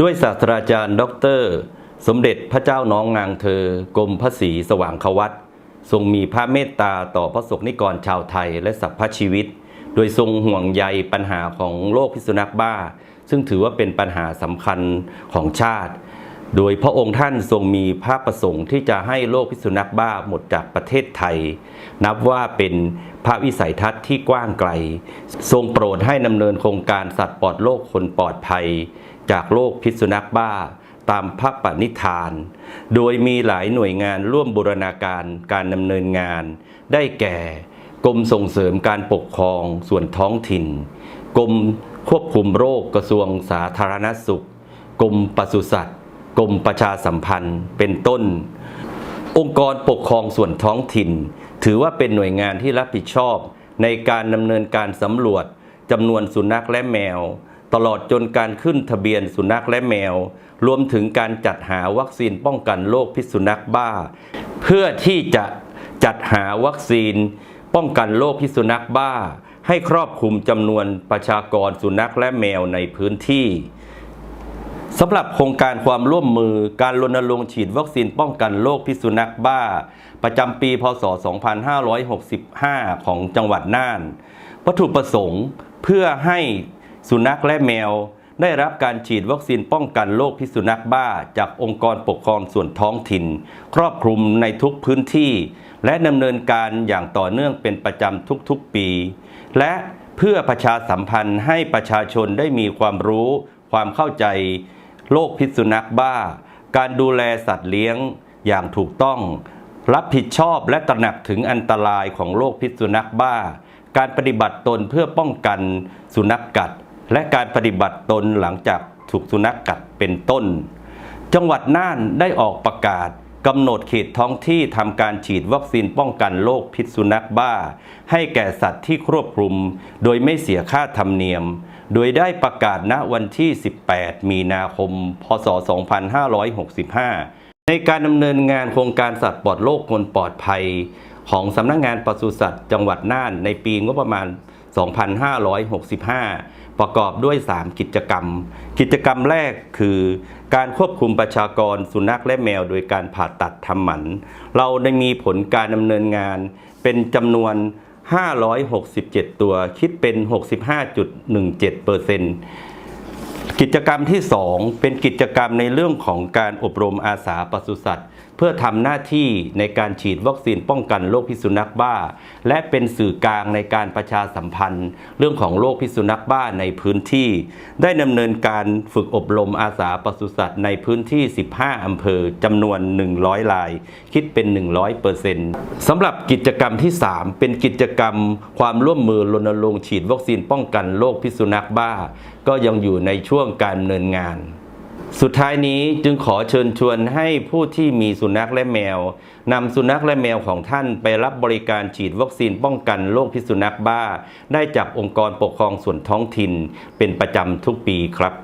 ด้วยศาสตราจารย์ด็อกเตอร์สมเด็จพระเจ้าน้องนางเธอกรมพระศรีสว่างควัตทรงมีพระเมตตาต่อพระสงฆ์นิกรชาวไทยและสัพพชีวิต โดยทรงห่วงใยปัญหาของโรคพิษสุนัขบ้า ซึ่งถือว่าเป็นปัญหาสำคัญของชาติ โดยพระองค์ท่านทรงมีพระประสงค์ที่จะให้โรคพิษสุนัขบ้าหมดจากประเทศไทย นับว่าเป็นพระวิสัยทัศน์ที่กว้างไกล ทรงโปรดให้ดำเนินโครงการสัตว์ปลอดโรคคนปลอดภัย จากโรคพิษสุนัขบ้าตามพระปณิธาน โดยมีหลายหน่วยงานร่วมบูรณาการการดำเนินงาน ได้แก่ กรมส่งเสริมการปกครองส่วนท้องถิ่น กรมควบคุมโรคกระทรวงสาธารณสุข กรมปศุสัตว์ กรมประชาสัมพันธ์เป็นต้น องค์กรปกครองส่วนท้องถิ่น ถือว่าเป็นหน่วยงานที่รับผิดชอบ ในการดำเนินการสำรวจจำนวนสุนัขและแมว ตลอดจนการขึ้นทะเบียนสุนัขและแมว รวมถึงการจัดหาวัคซีนป้องกันโรคพิษสุนัขบ้า เพื่อที่จะจัดหาวัคซีน ป้องกันโรคพิษสุนัขบ้า ให้ครอบคลุมจำนวนประชากรสุนัขและแมวในพื้นที่ สำหรับโครงการความร่วมมือการรณรงค์ฉีดวัคซีนป้องกันโรคพิษสุนัขบ้า ประจำปี พศ 2565 ของจังหวัดน่าน วัตถุประสงค์เพื่อให้สุนัขและแมว ได้รับการฉีดวัคซีนป้องกันโรคพิษสุนัขบ้า จากองค์กรปกครองส่วนท้องถิ่น ครอบคลุมในทุกพื้นที่ และดำเนินการอย่างต่อเนื่องเป็นประจำทุกๆปี และเพื่อประชาสัมพันธ์ให้ประชาชนได้มีความรู้ความเข้าใจ โรคพิษสุนัขบ้า การดูแลสัตว์เลี้ยงอย่างถูกต้อง รับผิดชอบและตระหนักถึงอันตรายของโรคพิษสุนัขบ้า การปฏิบัติตนเพื่อป้องกันสุนัขกัด และการปฏิบัติตนหลังจากถูกสุนัขกัดเป็นต้น จังหวัดน่านได้ออกประกาศ กำหนดเขตท้องที่ทำการฉีดวัคซีนป้องกันโรคพิษสุนัขบ้า ให้แก่สัตว์ที่ครอบคลุม โดยไม่เสียค่าธรรมเนียม โดยได้ประกาศณวันที่ 18 มีนาคม พศ 2565 ในการดำเนินงานโครงการสัตว์ปลอดโรคคนปลอดภัย ของสำนักงานปศุสัตว์จังหวัดน่านในปีงบประมาณ 2565 ประกอบด้วย 3 กิจกรรม กิจกรรมแรกคือการควบคุมประชากรสุนัขและแมว โดยการผ่าตัดทำหมัน เราได้มีผลการดำเนินงานเป็นจำนวน 567 ตัวคิดเป็น 65.17%กิจกรรมที่ 2 เป็นกิจกรรมในเรื่องของการอบรมอาสาปศุสัตว์เพื่อทำหน้าที่ในการฉีดวัคซีนป้องกันโรคพิษสุนัขบ้า และเป็นสื่อกลางในการประชาสัมพันธ์ เรื่องของโรคพิษสุนัขบ้าในพื้นที่ ได้ดำเนินการฝึกอบรมอาสาปศุสัตว์ในพื้นที่ 15 อำเภอจำนวน 100 ราย คิดเป็น 100%สำหรับกิจกรรมที่ 3 เป็นกิจกรรม ความร่วมมือรณรงค์ฉีดวัคซีนป้องกันโรคพิษสุนัขบ้า ก็ยังอยู่ในช่วงการดำเนินงาน สุดท้ายนี้จึงขอเชิญชวนให้ผู้ที่มีสุนัขและแมวนำสุนัขและแมวของท่านไปรับบริการฉีดวัคซีนป้องกันโรคพิษสุนัขบ้า ได้จากองค์กรปกครองส่วนท้องถิ่นเป็นประจำทุกปีครับ